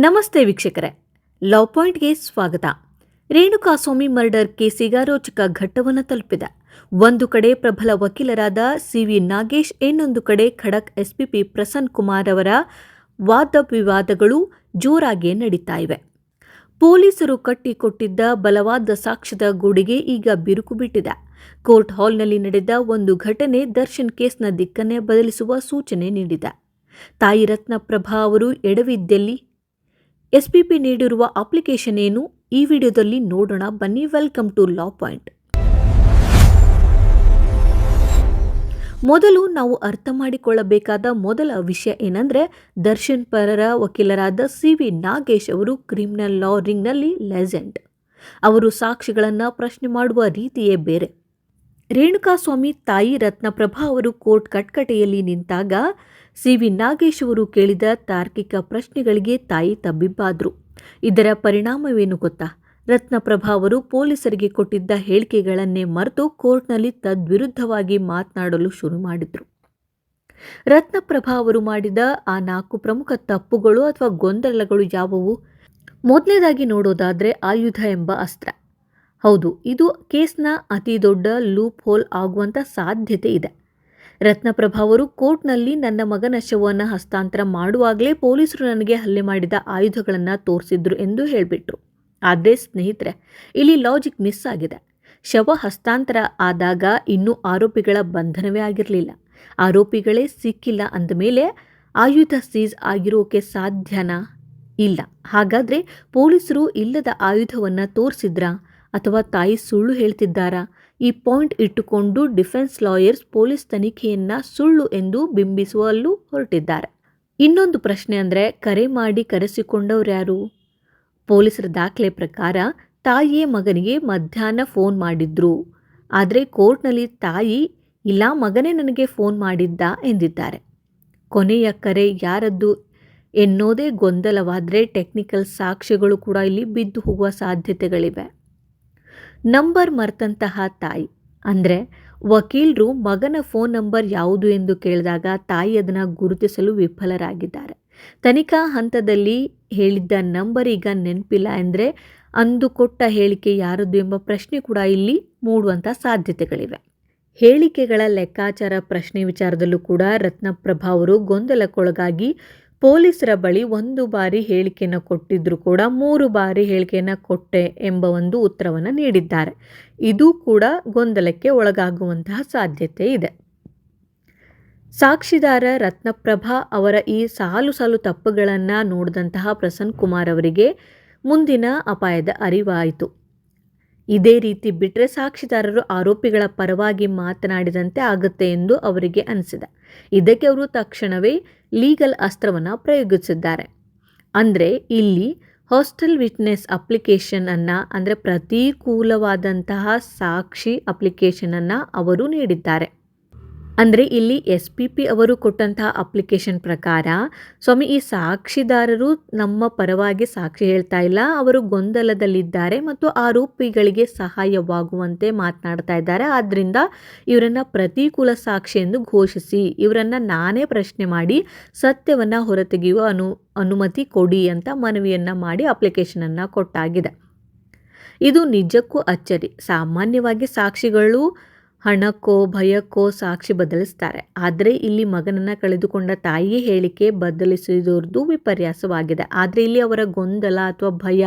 ನಮಸ್ತೆ ವೀಕ್ಷಕರೇ. ಲವ್ ಪಾಯಿಂಟ್ಗೆ ಸ್ವಾಗತ. ರೇಣುಕಾಸ್ವಾಮಿ ಮರ್ಡರ್ ಕೇಸಿಗ ರೋಚಕ ಘಟ್ಟವನ್ನು ತಲುಪಿದೆ. ಒಂದು ಕಡೆ ಪ್ರಬಲ ವಕೀಲರಾದ ಸಿ ವಿ ನಾಗೇಶ್, ಇನ್ನೊಂದು ಕಡೆ ಖಡಕ್ ಎಸ್ಪಿಪಿ ಪ್ರಸನ್ನ ಕುಮಾರ್ ಅವರ ವಾದ ವಿವಾದಗಳು ಜೋರಾಗಿ ನಡೀತಾ ಇವೆ. ಪೊಲೀಸರು ಕಟ್ಟಿಕೊಟ್ಟಿದ್ದ ಬಲವಾದ ಸಾಕ್ಷ್ಯದ ಗೂಡಿಗೆ ಈಗ ಬಿರುಕು ಬಿಟ್ಟಿದೆ. ಕೋರ್ಟ್ ಹಾಲ್ನಲ್ಲಿ ನಡೆದ ಒಂದು ಘಟನೆ ದರ್ಶನ್ ಕೇಸ್ನ ದಿಕ್ಕನ್ನೇ ಬದಲಿಸುವ ಸೂಚನೆ ನೀಡಿದೆ. ತಾಯಿ ರತ್ನಪ್ರಭಾ ಅವರು ಎಡವಿದ್ದಲ್ಲಿ? ಎಸ್ಪಿಪಿ ನೀಡಿರುವ ಅಪ್ಲಿಕೇಶನ್ ಏನು? ಈ ವಿಡಿಯೋದಲ್ಲಿ ನೋಡೋಣ. ಬನ್ನಿ, ವೆಲ್ಕಮ್ ಟು ಲಾ ಪಾಯಿಂಟ್. ಮೊದಲು ನಾವು ಅರ್ಥ ಮಾಡಿಕೊಳ್ಳಬೇಕಾದ ಮೊದಲ ವಿಷಯ ಏನಂದ್ರೆ, ದರ್ಶನ್ ಪರರ ವಕೀಲರಾದ ಸಿ ವಿ ನಾಗೇಶ್ ಅವರು ಕ್ರಿಮಿನಲ್ ಲಾ ರಿಂಗ್ನಲ್ಲಿ ಲೆಜೆಂಡ್. ಅವರು ಸಾಕ್ಷಿಗಳನ್ನು ಪ್ರಶ್ನೆ ಮಾಡುವ ರೀತಿಯೇ ಬೇರೆ. ರೇಣುಕಾಸ್ವಾಮಿ ತಾಯಿ ರತ್ನಪ್ರಭಾ ಅವರು ಕೋರ್ಟ್ ಕಟ್ಕಟೆಯಲ್ಲಿ ನಿಂತಾಗ ಸಿ ವಿ ನಾಗೇಶ್ ಅವರು ಕೇಳಿದ ತಾರ್ಕಿಕ ಪ್ರಶ್ನೆಗಳಿಗೆ ತಾಯಿ ತಬ್ಬಿಬ್ಬಾದ್ರು. ಇದರ ಪರಿಣಾಮವೇನು ಗೊತ್ತಾ? ರತ್ನಪ್ರಭಾ ಅವರು ಪೊಲೀಸರಿಗೆ ಕೊಟ್ಟಿದ್ದ ಹೇಳಿಕೆಗಳನ್ನೇ ಮರೆತು ಕೋರ್ಟ್ನಲ್ಲಿ ತದ್ವಿರುದ್ಧವಾಗಿ ಮಾತನಾಡಲು ಶುರು ಮಾಡಿದರು. ರತ್ನಪ್ರಭಾ ಅವರು ಮಾಡಿದ ಆ ನಾಲ್ಕು ಪ್ರಮುಖ ತಪ್ಪುಗಳು ಅಥವಾ ಗೊಂದಲಗಳು ಯಾವುವು? ಮೊದಲನೇದಾಗಿ ನೋಡೋದಾದರೆ ಆಯುಧ ಎಂಬ ಅಸ್ತ್ರ. ಹೌದು, ಇದು ಕೇಸ್ನ ಅತಿ ದೊಡ್ಡ ಲೂಪ್ ಹೋಲ್ ಆಗುವಂಥ ಸಾಧ್ಯತೆ ಇದೆ. ರತ್ನಪ್ರಭಾ ಅವರು ಕೋರ್ಟ್ನಲ್ಲಿ ನನ್ನ ಮಗನ ಶವವನ್ನು ಹಸ್ತಾಂತರ ಮಾಡುವಾಗಲೇ ಪೊಲೀಸರು ನನಗೆ ಹಲ್ಲೆ ಮಾಡಿದ ಆಯುಧಗಳನ್ನು ತೋರಿಸಿದ್ರು ಎಂದು ಹೇಳಿಬಿಟ್ರು. ಆದರೆ ಸ್ನೇಹಿತರೆ, ಇಲ್ಲಿ ಲಾಜಿಕ್ ಮಿಸ್ ಆಗಿದೆ. ಶವ ಹಸ್ತಾಂತರ ಆದಾಗ ಇನ್ನೂ ಆರೋಪಿಗಳ ಬಂಧನವೇ ಆಗಿರಲಿಲ್ಲ. ಆರೋಪಿಗಳೇ ಸಿಕ್ಕಿಲ್ಲ ಅಂದಮೇಲೆ ಆಯುಧ ಸೀಸ್ ಆಗಿರೋಕೆ ಸಾಧ್ಯನಾ? ಇಲ್ಲ. ಹಾಗಾದರೆ ಪೊಲೀಸರು ಇಲ್ಲದ ಆಯುಧವನ್ನು ತೋರಿಸಿದ್ರಾ? ಅಥವಾ ತಾಯಿ ಸುಳ್ಳು ಹೇಳ್ತಿದ್ದಾರಾ? ಈ ಪಾಯಿಂಟ್ ಇಟ್ಟುಕೊಂಡು ಡಿಫೆನ್ಸ್ ಲಾಯರ್ಸ್ ಪೊಲೀಸ್ ತನಿಖೆಯನ್ನ ಸುಳ್ಳು ಎಂದು ಬಿಂಬಿಸುವಲ್ಲೂ ಹೊರಟಿದ್ದಾರೆ. ಇನ್ನೊಂದು ಪ್ರಶ್ನೆ ಅಂದರೆ, ಕರೆ ಮಾಡಿ ಕರೆಸಿಕೊಂಡವ್ರು ಯಾರು? ಪೊಲೀಸರ ದಾಖಲೆ ಪ್ರಕಾರ ತಾಯಿಯೇ ಮಗನಿಗೆ ಮಧ್ಯಾಹ್ನ ಫೋನ್ ಮಾಡಿದ್ರು. ಆದರೆ ಕೋರ್ಟ್ನಲ್ಲಿ ತಾಯಿ, ಇಲ್ಲ, ಮಗನೇ ನನಗೆ ಫೋನ್ ಮಾಡಿದ್ದ ಎಂದಿದ್ದಾರೆ. ಕೊನೆಯ ಕರೆ ಯಾರದ್ದು ಎನ್ನೋದೇ ಗೊಂದಲವಾದರೆ ಟೆಕ್ನಿಕಲ್ ಸಾಕ್ಷ್ಯಗಳು ಕೂಡ ಇಲ್ಲಿ ಬಿದ್ದು ಹೋಗುವ ಸಾಧ್ಯತೆಗಳಿವೆ. ನಂಬರ್ ಮರೆತಂತಹ ತಾಯಿ. ಅಂದರೆ ವಕೀಲರು ಮಗನ ಫೋನ್ ನಂಬರ್ ಯಾವುದು ಎಂದು ಕೇಳಿದಾಗ ತಾಯಿ ಅದನ್ನು ಗುರುತಿಸಲು ವಿಫಲರಾಗಿದ್ದಾರೆ. ತನಿಖಾ ಹಂತದಲ್ಲಿ ಹೇಳಿದ್ದ ನಂಬರ್ ಈಗ ನೆನಪಿಲ್ಲ ಅಂದರೆ ಅಂದು ಕೊಟ್ಟ ಹೇಳಿಕೆ ಯಾರದ್ದು ಎಂಬ ಪ್ರಶ್ನೆ ಕೂಡ ಇಲ್ಲಿ ಮೂಡುವಂಥ ಸಾಧ್ಯತೆಗಳಿವೆ. ಹೇಳಿಕೆಗಳ ಲೆಕ್ಕಾಚಾರ ಪ್ರಶ್ನೆ ವಿಚಾರದಲ್ಲೂ ಕೂಡ ರತ್ನಪ್ರಭಾ ಅವರು ಗೊಂದಲಕ್ಕೊಳಗಾಗಿ ಪೊಲೀಸರ ಬಳಿ ಒಂದು ಬಾರಿ ಹೇಳಿಕೆಯನ್ನು ಕೊಟ್ಟಿದ್ರು ಕೂಡ ಮೂರು ಬಾರಿ ಹೇಳಿಕೆಯನ್ನು ಕೊಟ್ಟೆ ಎಂಬ ಒಂದು ಉತ್ತರವನ್ನು ನೀಡಿದ್ದಾರೆ. ಇದು ಕೂಡ ಗೊಂದಲಕ್ಕೆ ಒಳಗಾಗುವಂತಹ ಸಾಧ್ಯತೆ ಇದೆ. ಸಾಕ್ಷಿದಾರ ರತ್ನಪ್ರಭಾ ಅವರ ಈ ಸಾಲು ಸಾಲು ತಪ್ಪುಗಳನ್ನು ನೋಡಿದಂತಹ ಪ್ರಸನ್ನ ಕುಮಾರ್ ಅವರಿಗೆ ಮುಂದಿನ ಅಪಾಯದ ಅರಿವಾಯಿತು. ಇದೇ ರೀತಿ ಬಿಟ್ಟರೆ ಸಾಕ್ಷಿದಾರರು ಆರೋಪಿಗಳ ಪರವಾಗಿ ಮಾತನಾಡಿದಂತೆ ಆಗುತ್ತೆ ಎಂದು ಅವರಿಗೆ ಅನಿಸಿದೆ. ಇದಕ್ಕೆ ಅವರು ತಕ್ಷಣವೇ ಲೀಗಲ್ ಅಸ್ತ್ರವನ್ನು ಪ್ರಯೋಗಿಸಿದ್ದಾರೆ. ಅಂದರೆ ಇಲ್ಲಿ ಹಾಸ್ಟೆಲ್ ವಿಟ್ನೆಸ್ ಅಪ್ಲಿಕೇಶನನ್ನು ಅಂದರೆ ಪ್ರತಿಕೂಲವಾದಂತಹ ಸಾಕ್ಷಿ ಅಪ್ಲಿಕೇಶನನ್ನು ಅವರು ನೀಡಿದ್ದಾರೆ. ಅಂದರೆ ಇಲ್ಲಿ ಎಸ್ ಪಿ ಪಿ ಅವರು ಕೊಟ್ಟಂತಹ ಅಪ್ಲಿಕೇಶನ್ ಪ್ರಕಾರ, ಸ್ವಾಮಿ ಈ ಸಾಕ್ಷಿದಾರರು ನಮ್ಮ ಪರವಾಗಿ ಸಾಕ್ಷಿ ಹೇಳ್ತಾ ಇಲ್ಲ, ಅವರು ಗೊಂದಲದಲ್ಲಿದ್ದಾರೆ ಮತ್ತು ಆರೋಪಿಗಳಿಗೆ ಸಹಾಯವಾಗುವಂತೆ ಮಾತನಾಡ್ತಾ ಇದ್ದಾರೆ. ಆದ್ದರಿಂದ ಇವರನ್ನು ಪ್ರತಿಕೂಲ ಸಾಕ್ಷಿ ಎಂದು ಘೋಷಿಸಿ, ಇವರನ್ನು ನಾನೇ ಪ್ರಶ್ನೆ ಮಾಡಿ, ಸತ್ಯವನ್ನು ಹೊರತೆಗೆಯುವ ಅನು, ಅನುಮತಿ ಕೊಡಿ ಅಂತ ಮನವಿಯನ್ನು ಮಾಡಿ ಅಪ್ಲಿಕೇಶನನ್ನು ಕೊಟ್ಟಾಗಿದೆ. ಇದು ನಿಜಕ್ಕೂ ಅಚ್ಚರಿ. ಸಾಮಾನ್ಯವಾಗಿ ಸಾಕ್ಷಿಗಳು ಹಣಕ್ಕೋ, ಭಯಕ್ಕೋ ಸಾಕ್ಷಿ ಬದಲಿಸ್ತಾರೆ. ಆದರೆ ಇಲ್ಲಿ ಮಗನನ್ನು ಕಳೆದುಕೊಂಡ ತಾಯಿಯ ಹೇಳಿಕೆ ಬದಲಿಸಿದವ್ರದ್ದು ವಿಪರ್ಯಾಸವಾಗಿದೆ. ಆದರೆ ಇಲ್ಲಿ ಅವರ ಗೊಂದಲ ಅಥವಾ ಭಯ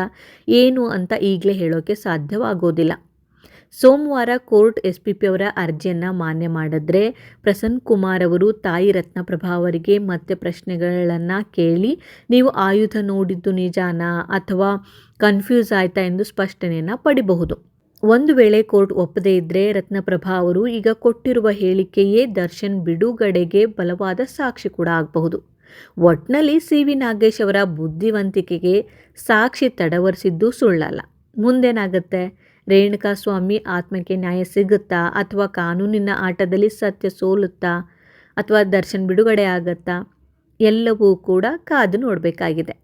ಏನು ಅಂತ ಈಗಲೇ ಹೇಳೋಕ್ಕೆ ಸಾಧ್ಯವಾಗೋದಿಲ್ಲ. ಸೋಮವಾರ ಕೋರ್ಟ್ ಎಸ್ ಪಿ ಪಿ ಅವರ ಅರ್ಜಿಯನ್ನು ಮಾನ್ಯ ಮಾಡಿದ್ರೆ ಪ್ರಸನ್ನ ಕುಮಾರ್ ಅವರು ತಾಯಿ ರತ್ನಪ್ರಭಾ ಅವರಿಗೆ ಮತ್ತೆ ಪ್ರಶ್ನೆಗಳನ್ನು ಕೇಳಿ, ನೀವು ಆಯುಧ ನೋಡಿದ್ದು ನಿಜಾನಾ ಅಥವಾ ಕನ್ಫ್ಯೂಸ್ ಆಯಿತಾ ಎಂದು ಸ್ಪಷ್ಟನೆಯನ್ನು ಪಡಿಬಹುದು. ಒಂದು ವೇಳೆ ಕೋರ್ಟ್ ಒಪ್ಪದೇ ಇದ್ದರೆ ರತ್ನಪ್ರಭಾ ಅವರು ಈಗ ಕೊಟ್ಟಿರುವ ಹೇಳಿಕೆಯೇ ದರ್ಶನ್ ಬಿಡುಗಡೆಗೆ ಬಲವಾದ ಸಾಕ್ಷಿ ಕೂಡ ಆಗಬಹುದು. ಒಟ್ನಲ್ಲಿ ಸಿ ವಿ ನಾಗೇಶ್ ಅವರ ಬುದ್ಧಿವಂತಿಕೆಗೆ ಸಾಕ್ಷಿ ತಡವರಿಸಿದ್ದು ಸುಳ್ಳಲ್ಲ. ಮುಂದೇನಾಗುತ್ತೆ? ರೇಣುಕಾಸ್ವಾಮಿ ಆತ್ಮಕ್ಕೆ ನ್ಯಾಯ ಸಿಗುತ್ತಾ? ಅಥವಾ ಕಾನೂನಿನ ಆಟದಲ್ಲಿ ಸತ್ಯ ಸೋಲುತ್ತಾ? ಅಥವಾ ದರ್ಶನ್ ಬಿಡುಗಡೆ ಆಗುತ್ತಾ? ಎಲ್ಲವೂ ಕೂಡ ಕಾದು ನೋಡಬೇಕಾಗಿದೆ.